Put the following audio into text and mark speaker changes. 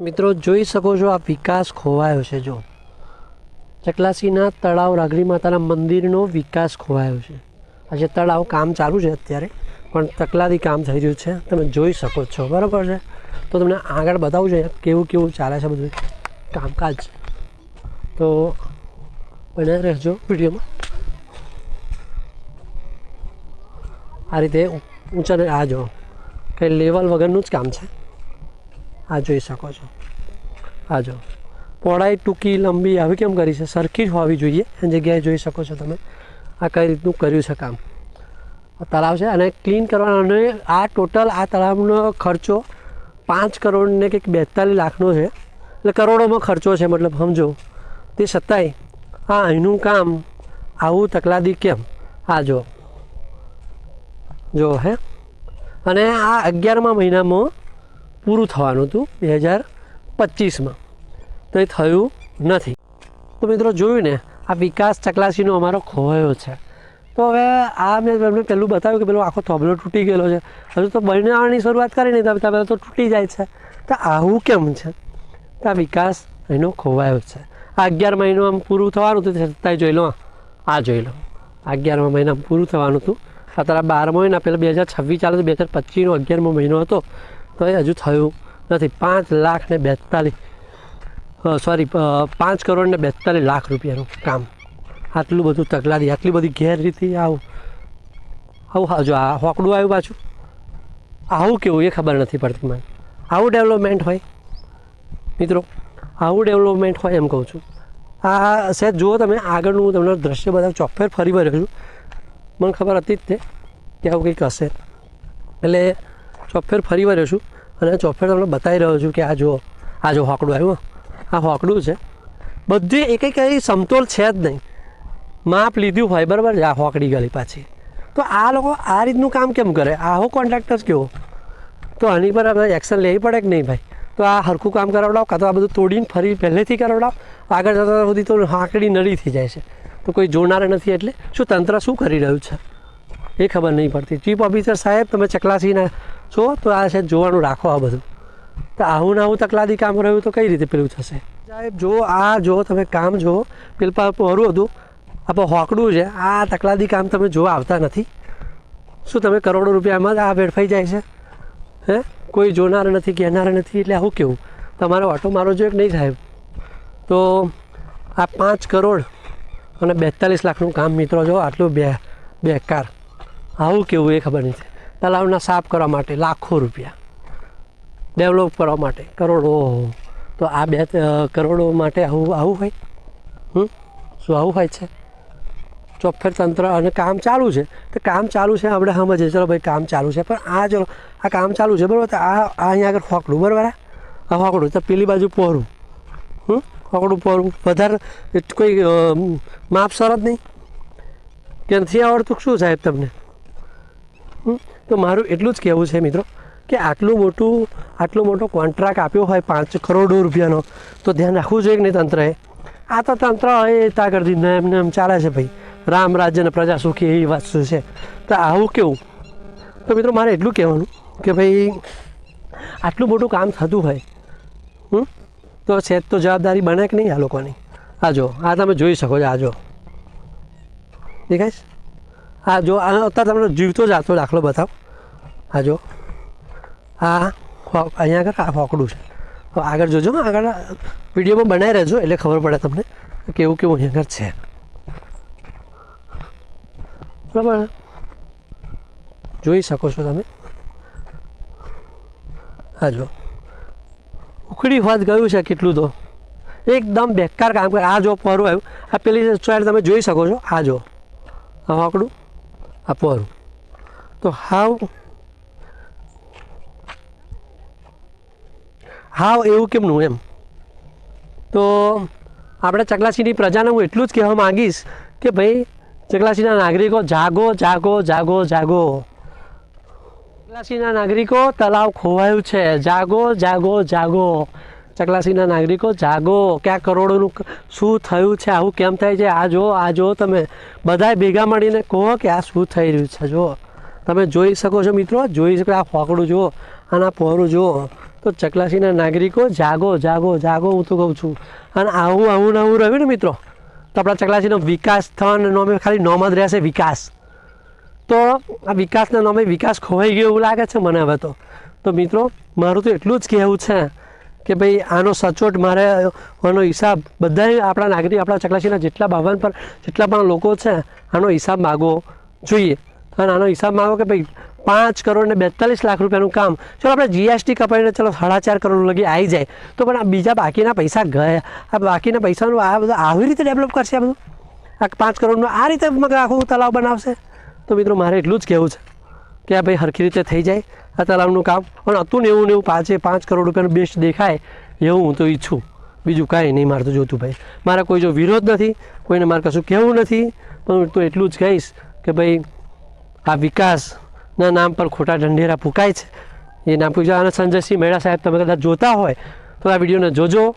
Speaker 1: મિત્રો, જોઈ શકો છો આ વિકાસ ખોવાયો છે, જો. ચકલાસીના તળાવ રાગડી માતાના મંદિરનો વિકાસ ખોવાયો છે. આજે તળાવ કામ ચાલુ છે અત્યારે, પણ તકલાદી કામ થઈ રહ્યું છે. તમે જોઈ શકો છો, બરાબર છે? તો તમને આગળ બતાવું છે કેવું કેવું ચાલે છે બધું કામકાજ. તો બને રહેજો વિડીયોમાં. આ રીતે ઊંચા આ જો, કંઈ લેવલ વગરનું જ કામ છે. આ જોઈ શકો છો. આ જો. પહોળાઈ ટૂંકી લંબી આવી કેમ કરી છે? સરખી જ હોવી જોઈએ. એ જગ્યાએ જોઈ શકો છો તમે. આ કઈ રીતનું કર્યું છે કામ? તળાવ છે. અને ક્લીન કરવાનો અને આ ટોટલ આ તળાવનો ખર્ચો પાંચ કરોડ ને કંઈક બેતાલીસ લાખનો છે. એટલે કરોડોમાં ખર્ચો છે, મતલબ સમજો. તે છતાંય આ અહીંનું કામ આવું તકલાદી કેમ? આ જો. જો હે. અને આ અગિયારમા મહિનામાં પૂરું થવાનું હતું બે હજાર પચીસમાં. તો એ થયું નથી. તો મિત્રો જોયું ને, આ વિકાસ ચકલાસીનો અમારો ખોવાયો છે. તો હવે આ મેં તમને પહેલું બતાવ્યું કે પેલો આખો થોબલો તૂટી ગયેલો છે. હજુ તો બનાવવાની શરૂઆત કરી નહીં તો પહેલાં તો તૂટી જાય છે. તો આવું કેમ છે? તો આ વિકાસ એનો ખોવાયો છે. આ અગિયાર મહિનો આમ પૂરું થવાનું હતું, છતાંય જોઈ લો, આ જોઈ લો. અગિયારમા મહિનામાં પૂરું થવાનું હતું. અત્યારે બારમો મહિના પહેલાં બે હજાર છવ્વીસ ચાલે બે હજાર પચીસનો અગિયારમો મહિનો હતો. તો એ હજુ થયું નથી. પાંચ લાખ ને બેતાલીસ સોરી પાંચ કરોડ ને બેતાલીસ લાખ રૂપિયાનું કામ. આટલું બધું તકલાદી, આટલી બધી ગેરરીતિ આવું. આવું જો આ હોકડું આવ્યું પાછું. આવું કેવું, એ ખબર નથી પડતી મને. આવું ડેવલપમેન્ટ હોય, મિત્રો, આવું ડેવલપમેન્ટ હોય એમ કહું છું. આ સેજ જુઓ તમે, આગળનું હું તમને દ્રશ્ય બધા ચોફેર ફરી વળ્યો. છું મને ખબર હતી જ તે, કે આવું કંઈક હશે. એટલે ચોફેર ફરી વળ્યો છું અને ચોફેર તમને બતાવી રહ્યો છું કે આ જો આ જો હોકડું આવ્યું આ હોકડું છે. બધી એક કંઈ સમતોલ છે જ નહીં. માપ લીધું હોય, બરાબર આ હોકડી ગળી પાછી. તો આ લોકો આ રીતનું કામ કેમ કરે? આવો કોન્ટ્રાક્ટર કેવો? તો આની પર અમે એક્શન લેવી પડે કે નહીં ભાઈ? તો આ હરખું કામ કરાવડાવો કાં તો આ બધું તોડીને ફરી પહેલેથી કરાવડાવો? આગળ જતા સુધી તો હાંકડી નળી થઈ જાય છે. તો કોઈ જોનાર નથી એટલે શું તંત્ર શું કરી રહ્યું છે? એ ખબર નહીં પડતી. ચીફ ઓફિસર સાહેબ, તમે ચકલાસીના છો તો આ છે જોવાનું રાખો આ બધું. તો આવું ને આવું તકલાદી કામ રહ્યું તો કઈ રીતે પેલું થશે? સાહેબ, જો, આ જો, તમે કામ જો, પેલું પા પહોરું હતું. આપણે હોકડું છે. આ તકલાદી કામ તમે જોવા આવતા નથી. શું તમે કરોડો રૂપિયામાં જ આ વેડફાઈ જાય છે? હે? કોઈ જોનાર નથી, કહેનાર નથી, એટલે આવું કેવું? તમારે ઓટો મારો જો એક નહીં સાહેબ તો આ પાંચ કરોડ અને બેતાલીસ લાખનું કામ મિત્રો જો, આટલું બે બેકાર. આવું કેવું એ ખબર નથી તલાવના સાફ કરવા માટે લાખો રૂપિયા. ડેવલપ કરવા માટે કરોડો. તો આ બે કરોડો માટે આવું આવું હોય? હમ? શું આવું હોય છે? ચોફેર તંત્ર અને કામ ચાલુ છે. તો કામ ચાલુ છે આપણે સમજીએ. ચલો ભાઈ કામ ચાલુ છે. પણ આ ચલો આ કામ ચાલુ છે બરાબર? તો આ આ અહીંયા આગળ હોકડું બરાબર? આ? હોકડું તો પેલી બાજુ પહોરું હમ? હોકડું પહોરું વધારે કોઈ અ, માપ શરત નહીં. કે નથી આવડતું શું સાહેબ તમને? તો મારું એટલું જ કહેવું છે મિત્રો કે આટલું મોટું, આટલો મોટો કોન્ટ્રાક્ટ આપ્યો હોય પાંચ કરોડો રૂપિયાનો, તો ધ્યાન રાખવું જોઈએ કે નહીં તંત્રએ? આ તો તંત્ર એ તા કરતી ને એમને એમ ચાલે છે ભાઈ. રામ રાજ્ય અને પ્રજા સુખી એવી વાત છે? તો આવું કેવું? તો મિત્રો મારે એટલું કહેવાનું કે ભાઈ, આટલું મોટું કામ થતું હોય, હમ, તો છે તો જવાબદારી બને કે નહીં આ લોકોની? આ જો, આ તમે જોઈ શકો છો, આ જો. દેખાય? આ જો આ અત્યારે તમને જીવતો જાતો દાખલો બતાવો. આ જો. આ હો- અહીંયા આગળ આ ફોકડું છે. આગળ જોજો હો, આગળ વિડીયોમાં બનાવી રહેજો એટલે ખબર પડે તમને કેવું કેવું અહીંયા આગળ છે. બરાબર? જોઈ શકો છો તમે. હા જો. ઉખડી હોત ગયું છે કેટલું તો. એકદમ બેકાર કામ કરે. આ જો પરું આવ્યું આ પેલી સાઈડ તમે જોઈ શકો છો આ જો. આ હોકડું આ તો હાવ હાવ એવું કેમનું એમ? તો આપણે ચકલાસીની પ્રજાને હું એટલું જ કહેવા માંગીશ કે ભાઈ ચકલાસીના નાગરિકો જાગો જાગો જાગો જાગો. ચકલાસીના નાગરિકો તલાવ ખોવાયું છે. જાગો જાગો જાગો. ચકલાસીના નાગરિકો, જાગો, ક્યાં કરોડોનું શું થયું છે, આવું કેમ થાય છે, આ જો આ જુઓ તમે. બધાય ભેગા મળીને કહો કે આ શું થઈ રહ્યું છે, જુઓ. તમે જોઈ શકો છો મિત્રો, જોઈ શકો આ ફોકડું જુઓ, આના પહોરું જુઓ. તો ચકલાસીના નાગરિકો, જાગો જાગો જાગો હું તો કહું છું. અને આવું આવું ને આવું રહ્યું ને મિત્રો. તો આપણા ચકલાસીનો વિકાસ થવાનો નોમે ખાલી નોમ જ રહેશે વિકાસ. તો આ વિકાસના નામે વિકાસ ખોવાઈ ગયો એવું લાગે છે મને હવે તો. તો મિત્રો, મારું તો એટલું જ કહેવું છે કે ભાઈ આનો સચોટ મારે, આનો હિસાબ બધા આપણા નાગરિક, આપણા ચકલાસીના જેટલા બાવન પર, જેટલા પણ લોકો છે, આનો હિસાબ માગવો જોઈએ. અને આનો હિસાબ માગો કે ભાઈ પાંચ કરોડ ને બેતાલીસ લાખ રૂપિયાનું કામ, ચલો આપણે જીએસટી કપાઈને ચલો સાડા ચાર કરોડ લગી આવી જાય. તો પણ આ બીજા બાકીના પૈસા ગયા આ બાકીના પૈસાનું આ બધું આવી રીતે ડેવલપ કરશે આ બધું? આ પાંચ કરોડનું આ રીતે આખું તલાવ બનાવશે? તો મિત્રો મારે એટલું જ કહેવું છે. કે આ ભાઈ હરખી રીતે થઈ જાય આ તળાવનું કામ. પણ હતું ને એવું ને એવું પાંચે પાંચ કરોડ રૂપિયાનું બેસ્ટ દેખાય એવું હું તો ઈચ્છું. બીજું કાંઈ નહીં, મારે તો જોતું ભાઈ. મારે કોઈ જો વિરોધ નથી, કોઈને મારે કશું કહેવું નથી, પણ હું તો એટલું જ કહીશ કે ભાઈ, આ વિકાસના નામ પર ખોટા ઢંઢેરા ફૂંકાય છે. એ નામ પૂછા અને સંજયસિંહ મેળા સાહેબ તમે કદાચ જોતા હોય, તો આ વિડીયોને જોજો.